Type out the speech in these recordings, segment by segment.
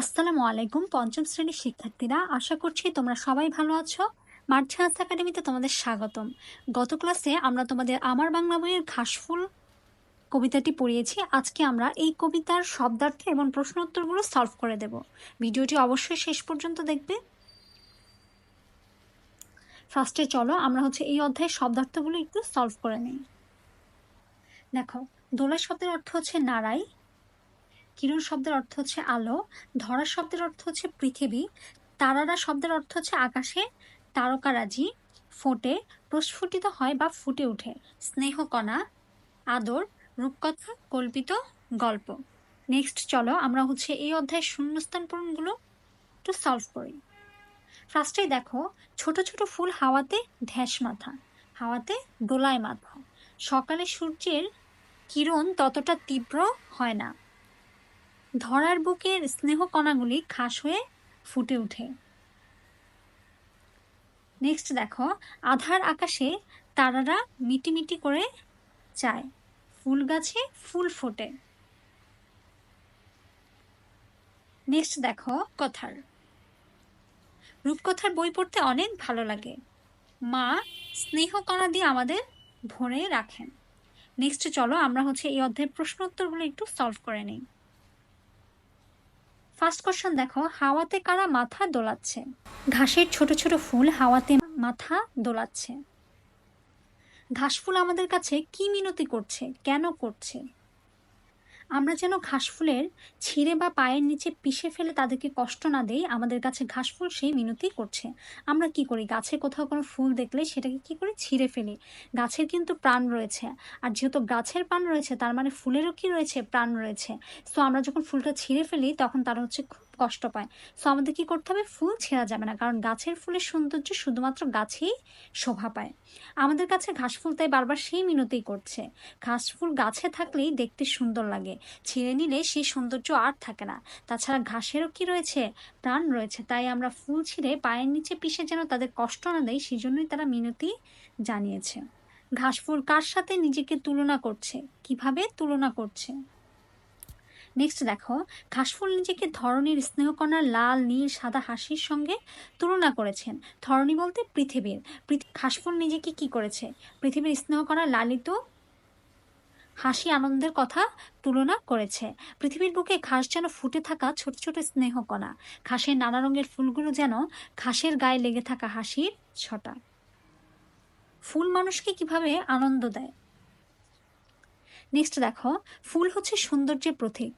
আসসালামু আলাইকুম পঞ্চম শ্রেণির শিক্ষার্থীরা, আশা করছি তোমরা সবাই ভালো আছো। মার্চান্স একাডেমিতে তোমাদের স্বাগতম। গত ক্লাসে আমরা তোমাদের আমার বাংলা বইয়ের ঘাসফুল কবিতাটি পড়িয়েছি। আজকে আমরা এই কবিতার শব্দার্থ এবং প্রশ্ন উত্তরগুলো সলভ করে দেব। ভিডিওটি অবশ্যই শেষ পর্যন্ত দেখবে। ফার্স্টে চলো, আমরা হচ্ছে এই অধ্যায়ের শব্দার্থগুলো একটু সলভ করে নিই। দেখো দোলা শব্দের অর্থ হচ্ছে নাড়াই কিরণ শব্দের অর্থ হচ্ছে আলো ধরা শব্দের অর্থ হচ্ছে পৃথিবী, তারারা শব্দের অর্থ হচ্ছে আকাশে, তারকারাজি ফোটে, প্রস্ফুটিত হয় বা ফুটে ওঠে, স্নেহকণা, আদর, রূপকথা, কল্পিত গল্প। নেক্সট চলো আমরা হচ্ছে এই অধ্যায়ের শূন্যস্থান পূরণগুলো একটু সলভ করি। ফার্স্টেই দেখো, ছোট ছোট ফুল হাওয়াতে ঢ্যাস মাথা, হাওয়াতে দোলায় মাথা। সকালে সূর্যের কিরণ ততটা তীব্র হয় না। ধরার বুকের স্নেহ কণাগুলি খাস হয়ে ফুটে ওঠে। নেক্সট দেখো, আধার আকাশে তারারা মিটিমিটি করে চায়। ফুল গাছে ফুল ফোটে। নেক্সট দেখো, কথার। রূপকথার বই পড়তে অনেক ভালো লাগে। মা স্নেহ কণা দিয়ে আমাদের ভরে রাখেন। নেক্সট চলো, আমরা হচ্ছে এই অধ্যায়ের প্রশ্ন উত্তরগুলো একটু সলভ করে নিই। ফার্স্ট কোশ্চেন দেখো, হাওয়াতে কারা মাথা দোলাচ্ছে? ঘাসের ছোট ছোট ফুল হাওয়াতে মাথা দোলাচ্ছে। ঘাস ফুল আমাদের কাছে কি মিনতি করছে? কেন করছে? আমরা যেন ঘাস ফুলের ছিঁড়ে বা পায়ের নিচে পিষে ফেলে তাদেরকে কষ্ট না দেই, আমাদের কাছে ঘাস ফুল সেই মিনতি করছে। আমরা কি করি? গাছে কোথাও কোনো ফুল দেখলে সেটাকে কি করি? ছিঁড়ে ফেলি। গাছের কিন্তু প্রাণ রয়েছে। আর যেহেতু গাছের প্রাণ রয়েছে, তার মানে ফুলেরও কি রয়েছে? প্রাণ রয়েছে। সো আমরা যখন ফুলটা ছিঁড়ে ফেলি, তখন তারা হচ্ছে খুব কষ্ট পায়। সো আমাদের কি করতে হবে? ফুল ছেঁড়া যাবে না, কারণ গাছের ফুলের সৌন্দর্য শুধুমাত্র গাছেই শোভা পায়। আমাদের কাছে ঘাস ফুল তাই বারবার সেই মিনতিই করছে। ঘাস ফুল গাছে থাকলেই দেখতে সুন্দর লাগে। ছিঁড়ে নিলে সেই সৌন্দর্য আর থাকে না। তাছাড়া ঘাসেরও কি রয়েছে? প্রাণ রয়েছে। তাই আমরা ফুল ছিঁড়ে পায়ের নিচে পিষে যেন তাদের কষ্ট না দেয় সেই জন্যই তারা মিনতি জানিয়েছে। ঘাসফুল কার সাথে নিজেকে তুলনা করছে? কীভাবে তুলনা করছে? নেক্সট দেখো ঘাসফুল নিজেকে ধরনীর স্নেহকণার লাল, নীল, সাদা হাসির সঙ্গে তুলনা করেছেন। ধরণী বলতে পৃথিবীর। ঘাসফুল নিজেকে কি করেছে? পৃথিবীর স্নেহকণার লালিত হাসি আনন্দের কথা তুলনা করেছে। পৃথিবীর বুকে ঘাস যেন ফুটে থাকা ছোট ছোট স্নেহকণা ঘাসের নানা রঙের ফুলগুলো যেন ঘাসের গায়ে লেগে থাকা হাসির ছটা। ফুল মানুষকে কীভাবে আনন্দ দেয়? নেক্সট দেখো, ফুল হচ্ছে সৌন্দর্যের প্রতীক।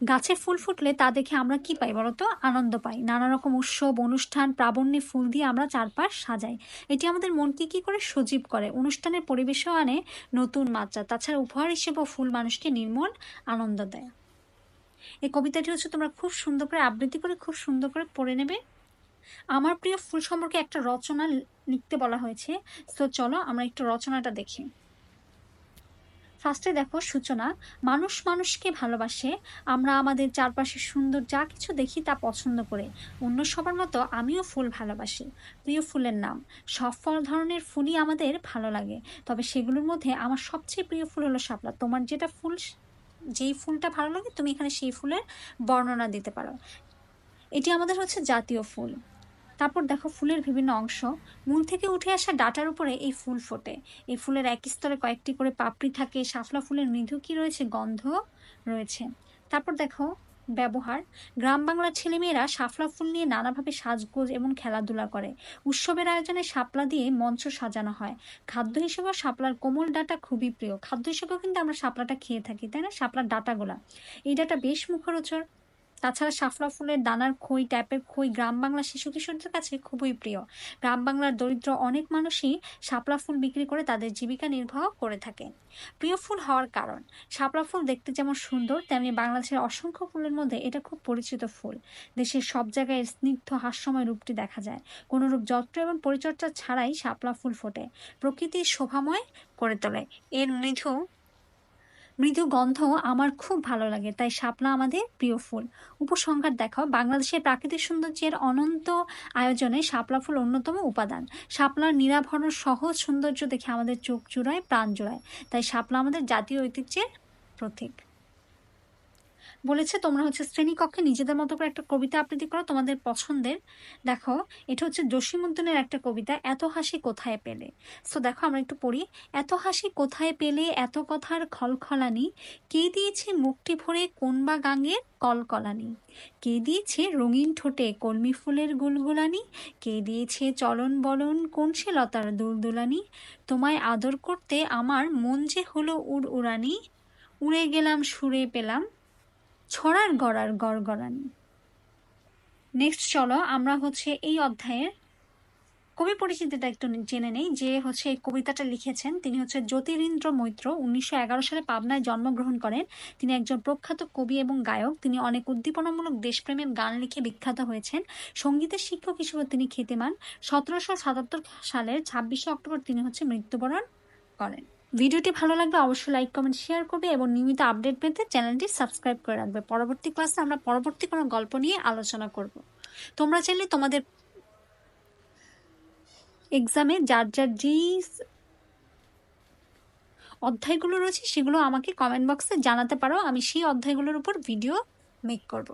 গাছে ফুল ফুটলে তা দেখে আমরা কি পাই বলতো আনন্দ পাই। নানা রকম উৎসব, অনুষ্ঠান প্রাবণ্যে ফুল দিয়ে আমরা চারপাশ সাজাই। এটি আমাদের মনকে কি করে সজীব করে? অনুষ্ঠানের পরিবেশও আনে নতুন মাত্রা। তাছাড়া উপহার হিসেবেও ফুল মানুষকে নির্মল আনন্দ দেয়। এই কবিতাটি হচ্ছে তোমরা খুব সুন্দর করে আবৃত্তি করে খুব সুন্দর করে পড়ে নেবে। আমার প্রিয় ফুল সম্পর্কে একটা রচনা লিখতে বলা হয়েছে। তো চলো আমরা একটু রচনাটা দেখি। ফার্স্টে দেখো সূচনা, মানুষ মানুষকে ভালোবাসে, আমরা আমাদের চারপাশে সুন্দর যা কিছু দেখি তা পছন্দ করে। অন্য সবার মতো আমিও ফুল ভালোবাসি। প্রিয় ফুলের নাম, সব ফল ধরনের ফুলই আমাদের ভালো লাগে। তবে সেগুলোর মধ্যে আমার সবচেয়ে প্রিয় ফুল হলো শাপলা। তোমার যেটা ফুল যেই ফুলটা ভালো লাগে, তুমি এখানে সেই ফুলের বর্ণনা দিতে পারো। এটি আমাদের হচ্ছে জাতীয় ফুল। তারপর দেখো ফুলের বিভিন্ন অংশ। মূল থেকে উঠে আসা ডাটার উপরে এই ফুল ফোটে। এই ফুলের এক স্তরে কয়েকটি করে পাপড়ি থাকে, শাফলা ফুলের মৃদু কি রয়েছে, গন্ধ রয়েছে। তারপর দেখো ব্যবহার। গ্রাম বাংলার ছেলেমেয়েরা শাপলা ফুল নিয়ে নানাভাবে সাজগোজ এবং খেলাধুলা করে। উৎসবের আয়োজনে শাপলা দিয়ে মঞ্চ সাজানো হয়। খাদ্য হিসেবেও শাপলার কোমল ডাটা খুবই প্রিয়। খাদ্য হিসেবেও কিন্তু আমরা শাপলাটা খেয়ে থাকি, তাই না? শাপলার ডাটাগুলা। এই ডাটা বেশ মুখরোচর তাছাড়া শাফলা ফুলের দানার খই, ট্যাপের খই, গ্রাম বাংলা শিশু কিশোরদের কাছে খুবই প্রিয়। গ্রাম বাংলার দরিদ্র অনেক মানুষই শাপলা ফুল বিক্রি করে তাদের জীবিকা নির্বাহ করে থাকে। প্রিয় ফুল হওয়ার কারণ শাপলা ফুল দেখতে যেমন সুন্দর, তেমনি বাংলাদেশের অসংখ্য ফুলের মধ্যে এটা খুব পরিচিত ফুল। দেশের সব জায়গায় স্নিগ্ধ হাস্যময় রূপটি দেখা যায়। কোনো রূপ যত্র এবং পরিচর্যা ছাড়াই শাপলা ফুল ফোটে। প্রকৃতির শোভাময় করে তোলে। এর মৃদু মৃদু গন্ধ আমার খুব ভালো লাগে, তাই শাপলা আমাদের প্রিয় ফুল। উপসংহার দেখাও, বাংলাদেশের প্রাকৃতিক সৌন্দর্যের অনন্ত আয়োজনে শাপলা ফুল অন্যতম উপাদান। শাপলার নিরাভরণ সহজ সৌন্দর্য দেখে আমাদের চোখ জুড়ায়, প্রাণ জোড়ায়। তাই শাপলা আমাদের জাতীয় ঐতিহ্যের প্রতীক। বলেছে, তোমরা হচ্ছে শ্রেণীকক্ষে নিজেদের মতো করে একটা কবিতা আবৃত্তি করো, তোমাদের পছন্দের। দেখো, এটা হচ্ছে জসীমউদ্দিনের একটা কবিতা, এত হাসি কোথায় পেলে? সো দেখো, আমরা একটু পড়ি। এত হাসি কোথায় পেলে, এত কথার খলখলানি? কে দিয়েছে মুখটি ভরে কোন বা গাঙের কলকলানি? কে দিয়েছে রঙিন ঠোঁটে কলমি ফুলের গুলগুলানি? কে দিয়েছে চলন বলন কোন সে লতার দুলদুলানি? তোমায় আদর করতে আমার মন যে হলো উড় উড়ানি। উড়ে গেলাম, সুরে পেলাম ছড়ার গড়ার গড় গড়গড়ানি। নেক্সট চলো, আমরা হচ্ছে এই অধ্যায়ের কবি পরিচিতিটা একটু জেনে নেই, যে হচ্ছে এই কবিতাটা লিখেছেন। তিনি হচ্ছে জ্যোতিরিন্দ্র মৈত্র, উনিশশো এগারো সালে পাবনায় জন্মগ্রহণ করেন। তিনি একজন প্রখ্যাত কবি এবং গায়ক। তিনি অনেক উদ্দীপনামূলক দেশপ্রেমের গান লিখে বিখ্যাত হয়েছেন। সঙ্গীতের শিক্ষক হিসেবে তিনি খ্যাতিমান। সতেরোশো সাতাত্তর সালের ছাব্বিশে অক্টোবর তিনি হচ্ছে মৃত্যুবরণ করেন। ভিডিওটি ভালো লাগলে অবশ্যই লাইক কমেন্ট শেয়ার করবে এবং নিয়মিত আপডেট পেতে চ্যানেলটি সাবস্ক্রাইব করে রাখবে। পরবর্তী ক্লাসে আমরা পরবর্তী কোনো গল্প নিয়ে আলোচনা করব। তোমরা চাইলে তোমাদের এক্সামে যার যার যেই অধ্যায়গুলো রয়েছে সেগুলো আমাকে কমেন্ট বক্সে জানাতে পারো। আমি সেই অধ্যায়গুলোর উপর ভিডিও মেক করব।